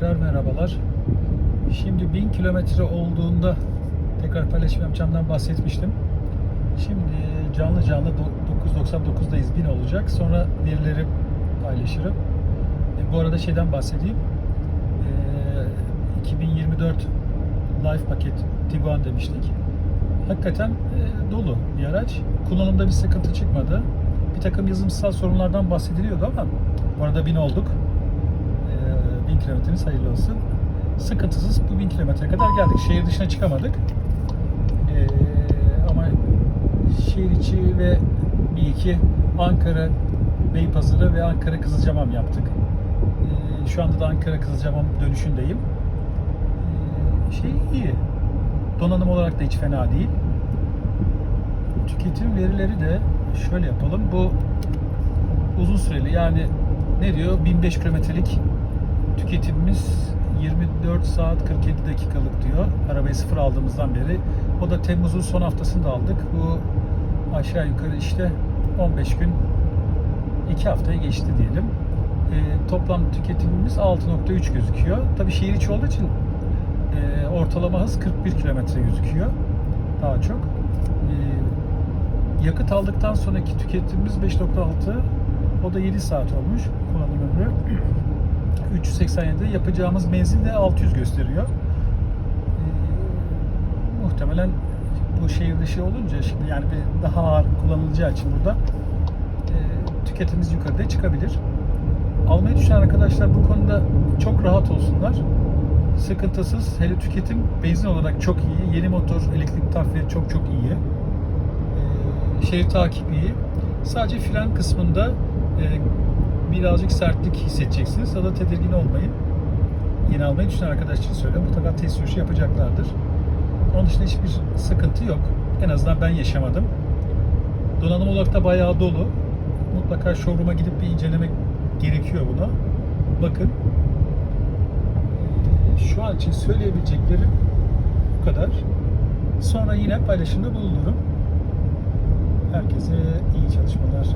Tekrar merhabalar. Şimdi 1000 kilometre olduğunda tekrar paylaşım yapacağımdan bahsetmiştim. Şimdi canlı canlı do- 999'dayız 1000 olacak. Sonra verileri paylaşırım. E, bu arada şeyden bahsedeyim. E, 2024 Life paket Tiguan demiştik. Hakikaten e, dolu bir araç. Kullanımda bir sıkıntı çıkmadı. Bir takım yazılımsal sorunlardan bahsediliyordu ama bu arada 1000 olduk. Ee, 1000 kilometreniz hayırlı olsun. Sıkıntısız bu 1000 kilometreye kadar geldik. Şehir dışına çıkamadık. Ee, ama şehir içi ve bir iki Ankara Beypazarı ve Ankara Kızılcamam yaptık. Ee, şu anda da Ankara Kızılcamam dönüşündeyim. Ee, şey iyi. Donanım olarak da hiç fena değil. Tüketim verileri de şöyle yapalım. Bu uzun süreli yani ne diyor 1005 kilometrelik tüketimimiz 24 saat 47 dakikalık diyor. Arabayı sıfır aldığımızdan beri. O da Temmuz'un son haftasında aldık. Bu aşağı yukarı işte 15 gün 2 haftaya geçti diyelim. E, toplam tüketimimiz 6.3 gözüküyor. Tabii şehir içi olduğu için e, ortalama hız 41 kilometre gözüküyor. Daha çok. E, yakıt aldıktan sonraki tüketimimiz 5.6 o da 7 saat olmuş kullanım ömrü. 387 yapacağımız menzil de 600 gösteriyor. Ee, muhtemelen bu şehir dışı olunca şimdi yani bir daha ağır kullanılacağı için burada e, tüketimimiz yukarıda çıkabilir. Almayı düşünen arkadaşlar bu konuda çok rahat olsunlar. Sıkıntısız. Hele tüketim benzin olarak çok iyi. Yeni motor elektrik takviye çok çok iyi. Ee, şerit takip iyi. Sadece fren kısmında e, birazcık sertlik hissedeceksiniz. O da tedirgin olmayın. Yeni almayı düşünen arkadaş için söylüyorum. Mutlaka test sürüşü yapacaklardır. Onun dışında hiçbir sıkıntı yok. En azından ben yaşamadım. Donanım olarak da bayağı dolu. Mutlaka showroom'a gidip bir incelemek gerekiyor buna. Bakın. Şu an için söyleyebileceklerim bu kadar. Sonra yine paylaşımda bulunurum. Herkese iyi çalışmalar.